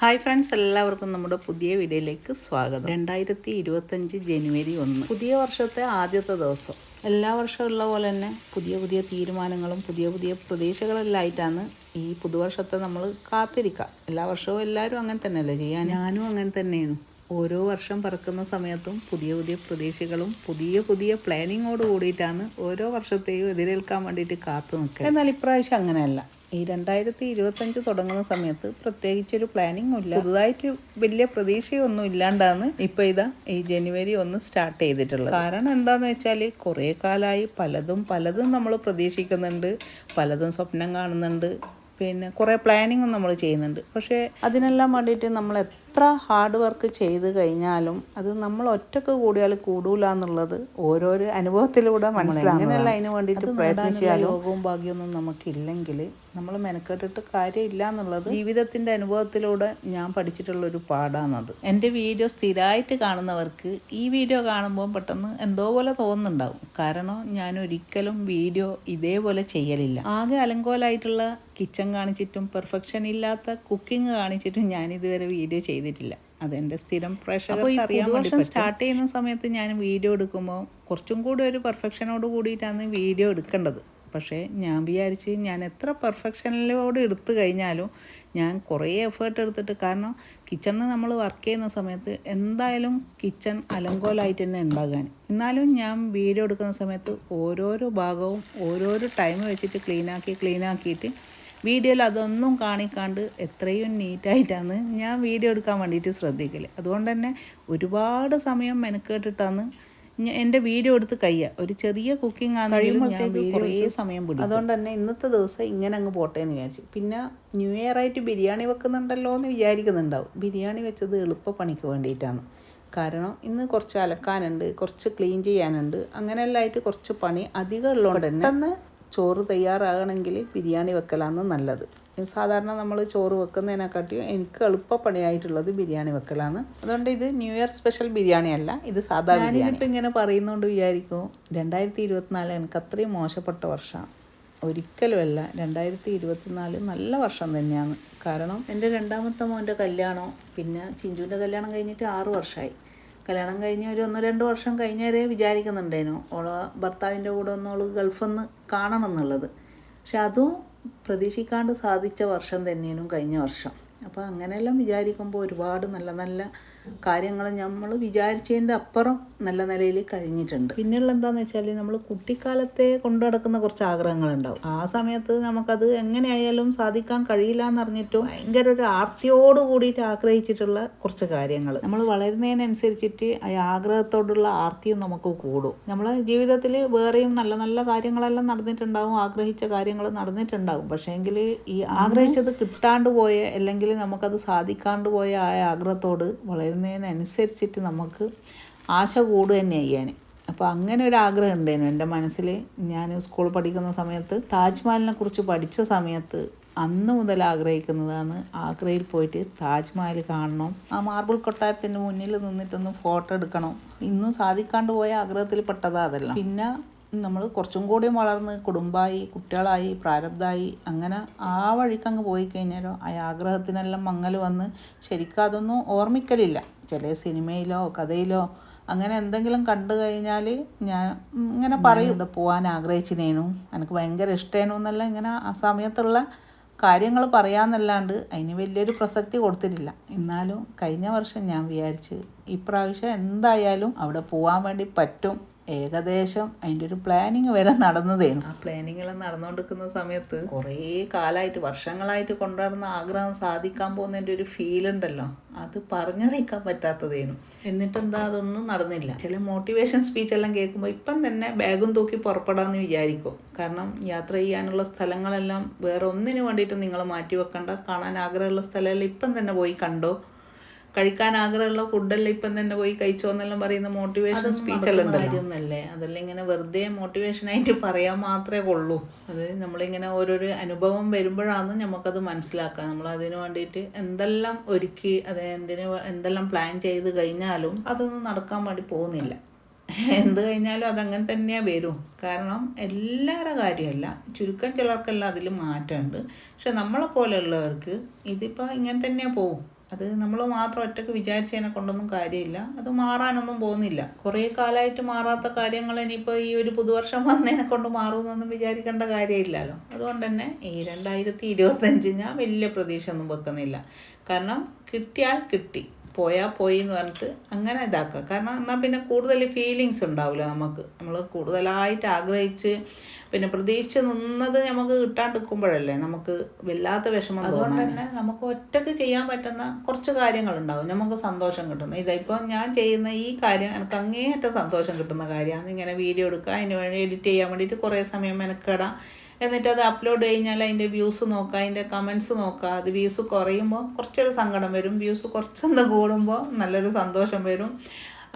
Hi friends എല്ലാവർക്കും നമ്മുടെ പുതിയ വീഡിയോയിലേക്ക് സ്വാഗതം. രണ്ടായിരത്തി ഇരുപത്തഞ്ച് ജനുവരി ഒന്ന്. പുതിയ വർഷത്തെ ആദ്യത്തെ ദിവസം. എല്ലാ വർഷവും ഉള്ള പോലെ തന്നെ പുതിയ പുതിയ തീരുമാനങ്ങളും പുതിയ പുതിയ പ്രതീക്ഷകളെല്ലായിട്ടാണ് ഈ പുതുവർഷത്തെ നമ്മൾ കാത്തിരിക്കുക എല്ലാ വർഷവും എല്ലാവരും അങ്ങനെ തന്നെയല്ലേ ചെയ്യാൻ? ഞാനും അങ്ങനെ തന്നെയാണ്. ഓരോ വർഷം പറക്കുന്ന സമയത്തും പുതിയ പുതിയ പ്രതീക്ഷകളും പുതിയ പുതിയ പ്ലാനിങ്ങോട് കൂടിയിട്ടാണ് ഓരോ വർഷത്തെയും എതിരേൽക്കാൻ വേണ്ടിയിട്ട് കാത്തു നിൽക്കുക. എന്നാൽ ഇപ്രാവശ്യം അങ്ങനെയല്ല. ഈ രണ്ടായിരത്തി ഇരുപത്തഞ്ച് തുടങ്ങുന്ന സമയത്ത് പ്രത്യേകിച്ചൊരു പ്ലാനിങ്ങും ഇല്ല. പുതുതായിട്ട് വലിയ പ്രതീക്ഷയൊന്നും ഇല്ലാണ്ടാണ് ഇപ്പൊ ഇതാ ഈ ജനുവരി ഒന്ന് സ്റ്റാർട്ട് ചെയ്തിട്ടുള്ളത്. കാരണം എന്താന്ന് വെച്ചാൽ കുറേ കാലമായി പലതും പലതും നമ്മൾ പ്രതീക്ഷിക്കുന്നുണ്ട് പലതും സ്വപ്നം കാണുന്നുണ്ട് പിന്നെ കുറേ പ്ലാനിങ്ങും നമ്മൾ ചെയ്യുന്നുണ്ട്. പക്ഷേ അതിനെല്ലാം വേണ്ടിയിട്ട് നമ്മൾ എത്ര ഹാർഡ് വർക്ക് ചെയ്ത് കഴിഞ്ഞാലും അത് നമ്മൾ ഒറ്റയ്ക്ക് കൂടിയാൽ കൂടൂല എന്നുള്ളത് ഓരോരോ അനുഭവത്തിലൂടെ മനസ്സിലാകും അങ്ങനെയല്ല അതിന് വേണ്ടിയിട്ട് പ്രയത്നിച്ചാലും യോഗവും ഭാഗ്യമൊന്നും നമുക്കില്ലെങ്കിൽ നമ്മൾ മെനക്കെട്ടിട്ട് കാര്യമില്ല എന്നുള്ളത് ജീവിതത്തിന്റെ അനുഭവത്തിലൂടെ ഞാൻ പഠിച്ചിട്ടുള്ള ഒരു പാടാണത് എന്റെ വീഡിയോ സ്ഥിരമായിട്ട് കാണുന്നവർക്ക് ഈ വീഡിയോ കാണുമ്പോൾ പെട്ടെന്ന് എന്തോ പോലെ തോന്നുന്നുണ്ടാവും. കാരണം ഞാൻ ഒരിക്കലും വീഡിയോ ഇതേപോലെ ചെയ്യലില്ല. ആകെ അലങ്കോലായിട്ടുള്ള കിച്ചൺ കാണിച്ചിട്ടും പെർഫെക്ഷൻ ഇല്ലാത്ത കുക്കിംഗ് കാണിച്ചിട്ടും ഞാൻ ഇതുവരെ വീഡിയോ ചെയ്തിട്ടില്ല. അതെന്റെ സ്ഥിരം പ്രേക്ഷകർക്ക് അറിയാൻ വേണ്ടി സ്റ്റാർട്ട് ചെയ്യുന്ന സമയത്ത് ഞാൻ വീഡിയോ എടുക്കുമ്പോൾ കുറച്ചും കൂടി ഒരു പെർഫെക്ഷനോട് കൂടിയിട്ടാണ് വീഡിയോ എടുക്കേണ്ടത്. പക്ഷേ ഞാൻ വിചാരിച്ച് ഞാൻ എത്ര പെർഫെക്ഷനിലോട് എടുത്തു കഴിഞ്ഞാലും ഞാൻ കുറേ എഫേർട്ട് എടുത്തിട്ട് കാരണം കിച്ചണിൽ നമ്മൾ വർക്ക് ചെയ്യുന്ന സമയത്ത് എന്തായാലും കിച്ചൺ അലങ്കോലായിട്ട് തന്നെ ഉണ്ടാകാൻ. എന്നാലും ഞാൻ വീഡിയോ എടുക്കുന്ന സമയത്ത് ഓരോരോ ഭാഗവും ഓരോരോ ടൈം വെച്ചിട്ട് ക്ലീനാക്കി ക്ലീനാക്കിയിട്ട് വീഡിയോയിൽ അതൊന്നും കാണിക്കാണ്ട് എത്രയും നീറ്റായിട്ടാണ് ഞാൻ വീഡിയോ എടുക്കാൻ വേണ്ടിയിട്ട് ശ്രദ്ധിക്കൽ. അതുകൊണ്ട് തന്നെ ഒരുപാട് സമയം മെനക്കേട്ടിട്ടാണ് എന്റെ വീഡിയോ എടുത്ത് കയ്യ ഒരു ചെറിയ കുക്കിംഗ് ആണെങ്കിലും ഞാൻ കുറേ സമയം പിടിക്കും. അതുകൊണ്ട് തന്നെ ഇന്നത്തെ ദിവസം ഇങ്ങനെ അങ്ങ് പോട്ടെ എന്ന് വിചാരിച്ചു. പിന്നെ ന്യൂ ഇയർ ആയിട്ട് ബിരിയാണി വെക്കുന്നുണ്ടല്ലോ എന്ന് വിചാരിക്കുന്നുണ്ടാവും. ബിരിയാണി വെച്ചത് എളുപ്പ പണിക്ക് വേണ്ടിയിട്ടാണ്. കാരണം ഇന്ന് കുറച്ച് അലക്കാനുണ്ട് കുറച്ച് ക്ലീൻ ചെയ്യാനുണ്ട് അങ്ങനെയെല്ലാം ആയിട്ട് കുറച്ച് പണി അധികം ഉള്ളതുകൊണ്ട് തന്നെ ചോറ് തയ്യാറാകണമെങ്കിൽ ബിരിയാണി വെക്കലാണ് നല്ലത്. സാധാരണ നമ്മൾ ചോറ് വെക്കുന്നതിനെക്കാട്ടിയും എനിക്ക് എളുപ്പപ്പണിയായിട്ടുള്ളത് ബിരിയാണി വെക്കലാണ് അതുകൊണ്ട് ഇത് ന്യൂ ഇയർ സ്പെഷ്യൽ ബിരിയാണി അല്ല ഇത് സാധാ ഞാനിതിപ്പോൾ ഇങ്ങനെ പറയുന്നതുകൊണ്ട് വിചാരിക്കും രണ്ടായിരത്തി ഇരുപത്തിനാല് എനിക്ക് അത്രയും മോശപ്പെട്ട വർഷമാണ് ഒരിക്കലുമല്ല രണ്ടായിരത്തി ഇരുപത്തിനാല് നല്ല വർഷം തന്നെയാണ്. കാരണം എന്റെ രണ്ടാമത്തെ മോന്റെ കല്യാണം പിന്നെ ചിഞ്ചുവിന്റെ കല്യാണം കഴിഞ്ഞിട്ട് ആറ് വർഷമായി കല്യാണം കഴിഞ്ഞ് ഒരു ഒന്ന് രണ്ട് വർഷം കഴിഞ്ഞവരെ വിചാരിക്കുന്നുണ്ടേനു ഓൾ ഭർത്താവിന്റെ കൂടെ ഒന്ന് ഓൾ ഗൾഫിൽ നിന്ന് കാണണം എന്നുള്ളത് പക്ഷെ അതും പ്രതീക്ഷിക്കാണ്ട് സാധിച്ച വർഷം തന്നെയും കഴിഞ്ഞ വർഷം. അപ്പോൾ അങ്ങനെയെല്ലാം വിചാരിക്കുമ്പോൾ ഒരുപാട് നല്ല നല്ല കാര്യങ്ങൾ നമ്മൾ വിചാരിച്ചതിന്റെ അപ്പുറം നല്ല നിലയിൽ കഴിഞ്ഞിട്ടുണ്ട്. പിന്നെയുള്ള എന്താണെന്ന് വെച്ചാൽ നമ്മൾ കുട്ടിക്കാലത്തെ കൊണ്ടു നടക്കുന്ന കുറച്ച് ആഗ്രഹങ്ങളുണ്ടാവും. ആ സമയത്ത് നമുക്കത് എങ്ങനെയായാലും സാധിക്കാൻ കഴിയില്ല എന്നറിഞ്ഞിട്ടും ഭയങ്കര ഒരു ആർത്തിയോട് കൂടിയിട്ട് ആഗ്രഹിച്ചിട്ടുള്ള കുറച്ച് കാര്യങ്ങൾ. നമ്മൾ വളരുന്നതിനനുസരിച്ചിട്ട് ആ ആഗ്രഹത്തോടുള്ള ആർത്തിയും നമുക്ക് കൂടും. നമ്മൾ ജീവിതത്തിൽ വേറെയും നല്ല നല്ല കാര്യങ്ങളെല്ലാം നടന്നിട്ടുണ്ടാവും ആഗ്രഹിച്ച കാര്യങ്ങൾ നടന്നിട്ടുണ്ടാവും. പക്ഷേങ്കിൽ ഈ ആഗ്രഹിച്ചത് കിട്ടാണ്ട് പോയ അല്ലെങ്കിൽ നമുക്കത് സാധിക്കാണ്ട് പോയ ആ ആഗ്രഹത്തോട് വളരുന്നതിനനുസരിച്ചിട്ട് നമുക്ക് ആശ കൂടുക തന്നെ ചെയ്യാൻ. അപ്പോൾ അങ്ങനെ ഒരു ആഗ്രഹം ഉണ്ടായിരുന്നു. എന്റെ മനസ്സിൽ ഞാൻ സ്കൂൾ പഠിക്കുന്ന സമയത്ത് താജ്മഹലിനെ കുറിച്ച് പഠിച്ച സമയത്ത് അന്ന് മുതൽ ആഗ്രഹിക്കുന്നതാണ്. ആഗ്രയിൽ പോയിട്ട് താജ്മഹൽ കാണണം. ആ മാർബിൾ കൊട്ടാരത്തിന്റെ മുന്നിൽ നിന്നിട്ടൊന്ന് ഫോട്ടോ എടുക്കണം. ഇന്നും സാധിക്കാണ്ട് പോയ ആഗ്രഹത്തിൽ പെട്ടതാ അതെല്ലാം. പിന്നെ നമ്മൾ കുറച്ചും കൂടിയും വളർന്ന് കുടുംബമായി കുട്ടികളായി പ്രാരബ്ധമായി അങ്ങനെ ആ വഴിക്ക് അങ്ങ് പോയി കഴിഞ്ഞാലോ ആ ആഗ്രഹത്തിനെല്ലാം മങ്ങൽ വന്ന് ശരിക്കും അതൊന്നും ഓർമ്മിക്കലില്ല. ചില സിനിമയിലോ കഥയിലോ അങ്ങനെ എന്തെങ്കിലും കണ്ടു കഴിഞ്ഞാൽ ഞാൻ ഇങ്ങനെ പറയും ഇവിടെ പോകാൻ ആഗ്രഹിച്ചിനേനു? എനിക്ക് ഭയങ്കര ഇഷ്ടേനു എന്നല്ല ഇങ്ങനെ ആ സമയത്തുള്ള കാര്യങ്ങൾ പറയാമെന്നല്ലാണ്ട് അതിന് വലിയൊരു പ്രസക്തി കൊടുത്തിട്ടില്ല. എന്നാലും കഴിഞ്ഞ വർഷം ഞാൻ വിചാരിച്ച് ഇപ്രാവശ്യം എന്തായാലും അവിടെ പോകാൻ വേണ്ടി പറ്റും ഏകദേശം അതിന്റെ ഒരു പ്ലാനിങ് വരെ നടന്നതേനു. ആ പ്ലാനിങ് എല്ലാം നടന്നുകൊണ്ടിരിക്കുന്ന സമയത്ത് കുറേ കാലമായിട്ട് വർഷങ്ങളായിട്ട് കൊണ്ടുവരുന്ന ആഗ്രഹം സാധിക്കാൻ പോകുന്നതിന്റെ ഒരു ഫീൽ ഉണ്ടല്ലോ. അത് പറഞ്ഞറിയിക്കാൻ പറ്റാത്തതേനു. എന്നിട്ടെന്താ അതൊന്നും നടന്നില്ല. ചില മോട്ടിവേഷൻ സ്പീച്ച് എല്ലാം കേൾക്കുമ്പോൾ ഇപ്പം തന്നെ ബാഗും തൂക്കി പുറപ്പെടാമെന്ന് വിചാരിക്കും. കാരണം യാത്ര ചെയ്യാനുള്ള സ്ഥലങ്ങളെല്ലാം വേറെ ഒന്നിനു വേണ്ടിയിട്ട് നിങ്ങൾ മാറ്റി വെക്കണ്ട കാണാൻ ആഗ്രഹമുള്ള സ്ഥലമെല്ലാം ഇപ്പം തന്നെ പോയി കണ്ടോ? കഴിക്കാൻ ആഗ്രഹമുള്ള ഫുഡെല്ലാം ഇപ്പം തന്നെ പോയി കഴിച്ചോ എന്നെല്ലാം പറയുന്ന മോട്ടിവേഷൻ സ്പീച്ച് എല്ലാം കാര്യമൊന്നല്ലേ അതെല്ലാം ഇങ്ങനെ വെറുതെ മോട്ടിവേഷനായിട്ട് പറയാൻ മാത്രമേ ഉള്ളൂ. അത് നമ്മളിങ്ങനെ ഓരോരോ അനുഭവം വരുമ്പോഴാണ് നമുക്കത് മനസ്സിലാക്കുക. നമ്മൾ അതിന് വേണ്ടിയിട്ട് എന്തെല്ലാം ഒരുക്കി അത് എന്തിനു എന്തെല്ലാം പ്ലാൻ ചെയ്ത് കഴിഞ്ഞാലും അതൊന്നും നടക്കാൻ വേണ്ടി പോകുന്നില്ല. എന്ത് കഴിഞ്ഞാലും അതങ്ങനെ തന്നെയാ വരും. കാരണം എല്ലാവരുടെ കാര്യമല്ല. ചുരുക്കം ചിലർക്കെല്ലാം അതിൽ മാറ്റമുണ്ട്. പക്ഷെ നമ്മളെ പോലെയുള്ളവർക്ക് ഇതിപ്പോൾ ഇങ്ങനെ തന്നെയാണ് പോവും. അത് നമ്മൾ മാത്രം ഒറ്റയ്ക്ക് വിചാരിച്ചതിനെ കൊണ്ടൊന്നും കാര്യമില്ല. അത് മാറാനൊന്നും പോകുന്നില്ല. കുറേ കാലമായിട്ട് മാറാത്ത കാര്യങ്ങൾ ഇനിയിപ്പോൾ ഈ ഒരു പുതുവർഷം വന്നതിനെ കൊണ്ട് മാറുമെന്നൊന്നും വിചാരിക്കേണ്ട കാര്യമില്ലല്ലോ. അതുകൊണ്ട് തന്നെ ഈ രണ്ടായിരത്തി ഇരുപത്തഞ്ച് ഞാൻ വലിയ പ്രതീക്ഷ ഒന്നും വെക്കുന്നില്ല. കാരണം കിട്ടിയാൽ കിട്ടി. പോയാൽ പോയി എന്ന് പറഞ്ഞിട്ട് അങ്ങനെ ഇതാക്കുക. കാരണം എന്നാൽ പിന്നെ കൂടുതൽ ഫീലിങ്സ് ഉണ്ടാവില്ല നമുക്ക് നമ്മൾ കൂടുതലായിട്ട് ആഗ്രഹിച്ച് പിന്നെ പ്രതീക്ഷിച്ച് നിന്നത് നമുക്ക് കിട്ടാണ്ടിരിക്കുമ്പോഴല്ലേ നമുക്ക് വല്ലാത്ത വിഷമം അതുകൊണ്ട് തന്നെ നമുക്ക് ഒറ്റയ്ക്ക് ചെയ്യാൻ പറ്റുന്ന കുറച്ച് കാര്യങ്ങളുണ്ടാവും. നമുക്ക് സന്തോഷം കിട്ടുന്ന. ഇതിപ്പോൾ ഞാൻ ചെയ്യുന്ന ഈ കാര്യം എനിക്ക് അങ്ങേയറ്റം സന്തോഷം കിട്ടുന്ന കാര്യമാണ്. ഇങ്ങനെ വീഡിയോ എടുക്കുക അതിന് വേണ്ടി എഡിറ്റ് ചെയ്യാൻ വേണ്ടിയിട്ട് കുറേ സമയം മെനക്കെടാം. എന്നിട്ട് അത് അപ്ലോഡ് കഴിഞ്ഞാൽ അതിന്റെ വ്യൂസ് നോക്കുക അതിന്റെ കമൻസ് നോക്കുക അത് വ്യൂസ് കുറയുമ്പോൾ കുറച്ചൊരു സങ്കടം വരും. വ്യൂസ് കുറച്ചൊന്ന് കൂടുമ്പോൾ നല്ലൊരു സന്തോഷം വരും.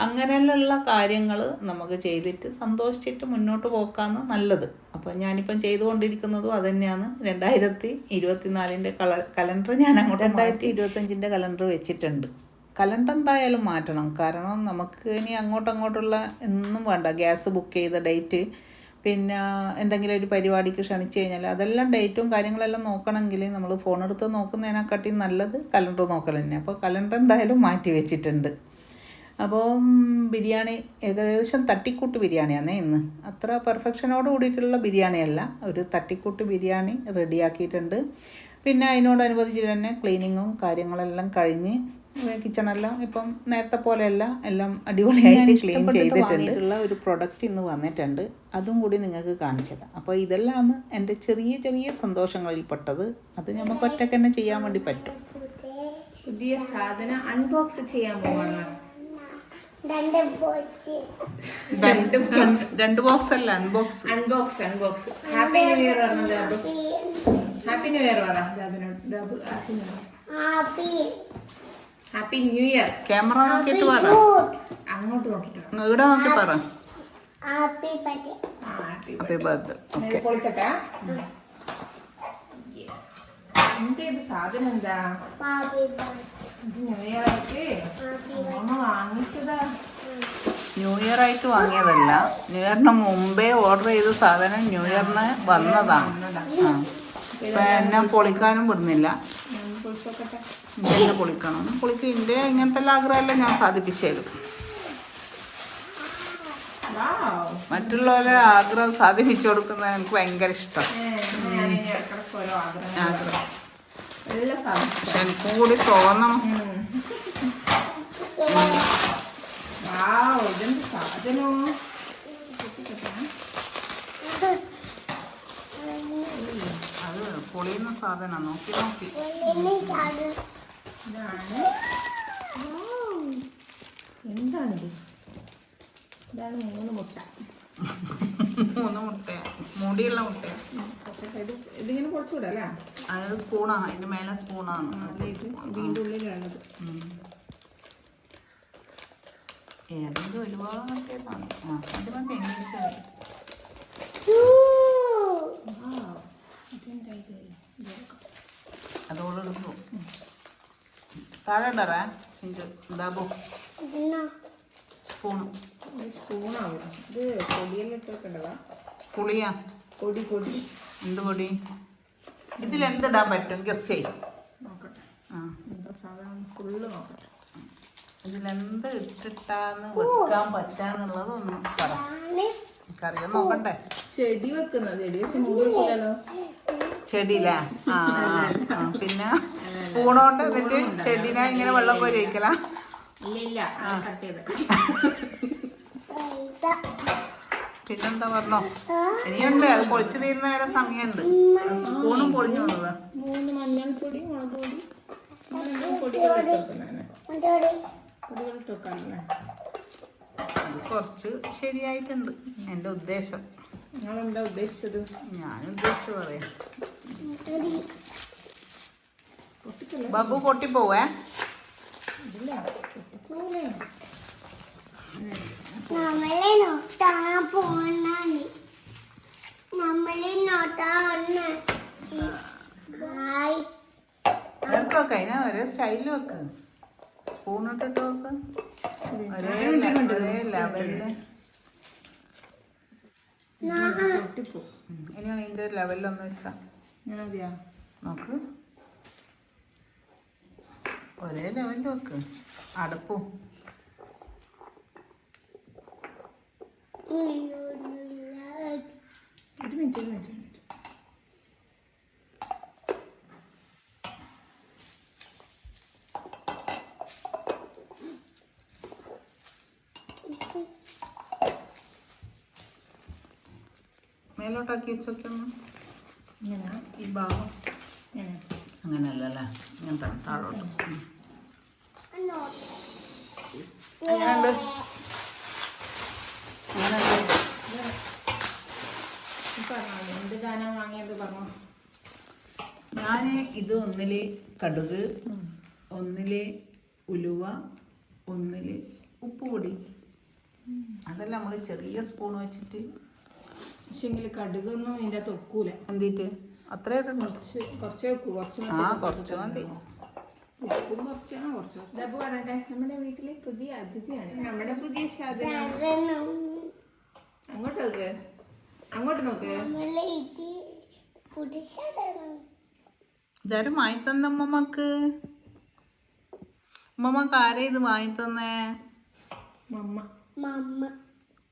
അങ്ങനെയുള്ള കാര്യങ്ങൾ നമുക്ക് ചെയ്തിട്ട് സന്തോഷിച്ചിട്ട് മുന്നോട്ട് പോക്കാന്ന് നല്ലത്. അപ്പോൾ ഞാനിപ്പം ചെയ്തുകൊണ്ടിരിക്കുന്നതും അത് തന്നെയാണ് രണ്ടായിരത്തി ഇരുപത്തിനാലിന്റെ കള കലണ്ടർ ഞാൻ അങ്ങോട്ട് രണ്ടായിരത്തി ഇരുപത്തഞ്ചിന്റെ കലണ്ടർ വെച്ചിട്ടുണ്ട്. കലണ്ടർ എന്തായാലും മാറ്റണം. കാരണം നമുക്ക് ഇനി അങ്ങോട്ടങ്ങോട്ടുള്ള എന്നും വേണ്ട. ഗ്യാസ് ബുക്ക് ചെയ്ത ഡേറ്റ് പിന്നെ എന്തെങ്കിലും ഒരു പരിപാടിക്ക് ക്ഷണിച്ചു കഴിഞ്ഞാൽ അതെല്ലാം ഡേറ്റും കാര്യങ്ങളെല്ലാം നോക്കണമെങ്കിൽ നമ്മൾ ഫോൺ എടുത്ത് നോക്കുന്നതിനെക്കാട്ടി നല്ലത് കലണ്ടർ നോക്കൽ തന്നെ. അപ്പോൾ കലണ്ടർ എന്തായാലും മാറ്റി വെച്ചിട്ടുണ്ട്. അപ്പോൾ ബിരിയാണി ഏകദേശം തട്ടിക്കൂട്ട് ബിരിയാണിയാണ് ഇന്ന്. അത്ര പെർഫെക്ഷനോട് കൂടിയിട്ടുള്ള ബിരിയാണിയല്ല. ഒരു തട്ടിക്കൂട്ട് ബിരിയാണി റെഡിയാക്കിയിട്ടുണ്ട്. പിന്നെ അതിനോടനുബന്ധിച്ച് തന്നെ ക്ലീനിങ്ങും കാര്യങ്ങളെല്ലാം കഴിഞ്ഞ് കിച്ചണെല്ലാം ഇപ്പം നേരത്തെ പോലെയല്ല എല്ലാം അടിപൊളിയായിട്ട് ക്ലീൻ ചെയ്തിട്ടുള്ള ഒരു പ്രൊഡക്റ്റ് ഇന്ന് വന്നിട്ടുണ്ട്. അതും കൂടി നിങ്ങൾക്ക് കാണിച്ചത്. അപ്പോൾ ഇതെല്ലാമാണ് എന്റെ ചെറിയ ചെറിയ സന്തോഷങ്ങളിൽ പെട്ടത് അത് നമുക്ക് ഒറ്റയ്ക്ക് തന്നെ ചെയ്യാൻ വേണ്ടി പറ്റും. പുതിയ സാധനം അൺബോക്സ് ചെയ്യാൻ പോവാണ്. രണ്ട് ബോക്സ് അല്ല unbox unbox unbox happy new year പറഞ്ഞത്. ഹാപ്പി ന്യൂ ഇയർ പറ. ഡാബിനോട് dab happy new year happy new year camera നോക്കിട്ട് പറ. അങ്ങോട്ട് നോക്കിട്ടോ ഇവിടെ നോക്കി പറ. Happy birthday happy birthday okay പൊളിക്കട്ടെ? എന്റെ ഇത് സാധനം എന്താ? ഹാപ്പി ബർത്ത്ഡേ ഇത് ന്യൂ ഇയർ ആയിട്ട് അമ്മ വാങ്ങിച്ചതാ. ന്യൂ ഇയർ ആയിട്ട് വാങ്ങിയതല്ല. ന്യൂ ഇയറിന് മുമ്പേ ഓർഡർ ചെയ്ത സാധനം ന്യൂ ഇയറിന് വന്നതാണ് പിന്നെ പൊളിക്കാനും വിടുന്നില്ല. ഞാൻ പൊളിച്ചോക്കട്ടെ ഇതെന്നെ പൊളിക്കണം പൊളിക്കും ഇതിന്റെ ഇങ്ങനത്തെ എല്ലാ ആഗ്രഹമെല്ലാം ഞാൻ സാധിപ്പിച്ചു തരും മറ്റുള്ളവരെ ആഗ്രഹം സാധിപ്പിച്ചു കൊടുക്കുന്നത് എനിക്ക് ഭയങ്കര ഇഷ്ടം. ആഗ്രഹം. പക്ഷെ എനിക്കും കൂടി തോന്നണം. വാവ് ഇതെന്ത് സാധനോ? അത് പൊളിയുന്ന സാധനം. നോക്കി നോക്കി. ഇതാണ്. വാവ്. എന്താണിത്? ഇതാണ് മൂന്ന് മുട്ട. മൂന്ന് മുട്ടയാ. മൂടിയുള്ള മുട്ട പൊക്കട്ടെ. ഇത് ഇതിങ്ങനെ കുറച്ചുകൂടെ അല്ലേ? അത് സ്പൂണാണ് അതിന്റെ മേലെ സ്പൂണാണ്. ഇതിന്റെ ഏതെങ്കിലും ഒരുപാട് മുട്ടയതാണ് അത് മതി എനിക്ക് എടുത്തു താഴെ സ്പൂണ് സ്പൂണാവും. ഇത് പൊടിയെല്ലാം പുളിയാ? പൊടി പൊടി. എന്ത് പൊടി? ഇതിലെന്തിടാൻ പറ്റും? ഗസ് ചെയ്യും. നോക്കട്ടെ. ആ. എന്താ സാധനം ഫുള്ള് നോക്കട്ടെ. ഇതിലെന്ത് ഇട്ടിട്ടാന്ന് വെക്കാൻ പറ്റാന്നുള്ളത് ഒന്ന് പറ എനിക്കറിയാൻ നോക്കണ്ടേ ചെടി വെക്കുന്നത്. ചെടി വെച്ച് മൂടി ആ ആ. പിന്നെ സ്പൂണോണ്ട് കൊണ്ട് എന്നിട്ട് ചെടിനെ ഇങ്ങനെ വെള്ളം കോരി വയ്ക്കലാ പിന്നെന്താ പറഞ്ഞോ? ഇനിയുണ്ട് അത് പൊളിച്ചു തീരുന്ന വരെ സമയമുണ്ട്. സ്പൂണും പൊളിഞ്ഞു വന്നത്. മഞ്ഞൾപ്പൊടി പൊടികൾ കുറച്ച് ശരിയായിട്ടുണ്ട്. എന്റെ ഉദ്ദേശം. നിങ്ങളെന്താ ഉദ്ദേശിച്ചത്? ഞാൻ ഉദ്ദേശിച്ചു പറയാം ബാബു പൊട്ടിപ്പോവേ? നമ്മളെ നേർക്ക് വെക്ക അതിനെ ഒരേ സ്റ്റൈലിൽ വെക്ക്. സ്പൂൺ ഇട്ടിട്ട് വെക്ക്. ഒരേ ഒരേ ലെവലിൽ പൊട്ടിപ്പോ. ഉം. ഇനി അതിന്റെ ലെവലിലൊന്ന് വെച്ചാ. ഞാൻ മതിയാ നോക്ക്. ഒരേ ലെവലിൽ വെക്ക്. അടുപ്പും. ഒരു മിനിറ്റ് ഒരു മിനിറ്റ് ഒരു മിനിറ്റ് മേലോട്ടാക്കി വെച്ചോക്കൊന്ന് ഇങ്ങനെ. ഈ ഭാഗം? ഇങ്ങനെ. അങ്ങനെയല്ലല്ലേ? ഇങ്ങനത്തെ താഴോട്ട്. അങ്ങനെയുണ്ട് അങ്ങനെയല്ലേ പറഞ്ഞോ എന്ത് ഗാനം വാങ്ങിയത് പറഞ്ഞോ? ഞാൻ ഇത് ഒന്നിൽ കടുക് ഒന്നിൽ ഉലുവ ഒന്നിൽ ഉപ്പുപൊടി. അതെല്ലാം നമ്മൾ ചെറിയ സ്പൂൺ വെച്ചിട്ട് പക്ഷെങ്കിൽ കടുകൊന്നും ഇതിന്റെ അകത്ത് ഒക്കൂല. എന്തിട്ട്? അത്രേ കുറച്ച് കുറച്ചേ വെക്കൂ കുറച്ച് ആ കുറച്ച് മതി. ഉപ്പും കുറച്ച് ആ കുറച്ച് കുറച്ച്. പറയട്ടെ നമ്മുടെ വീട്ടിലെ പുതിയ അതിഥിയാണ്. നമ്മുടെ പുതിയ അങ്ങോട്ട് നോക്ക്. അങ്ങോട്ട് നോക്ക്. ഇതാരും വാങ്ങി തന്ന ഉമ്മമ്മക്ക് ഉമ്മമ്മക്ക് ആരാ ഇത് വാങ്ങി തന്നേ? മമ്മ. മമ്മ.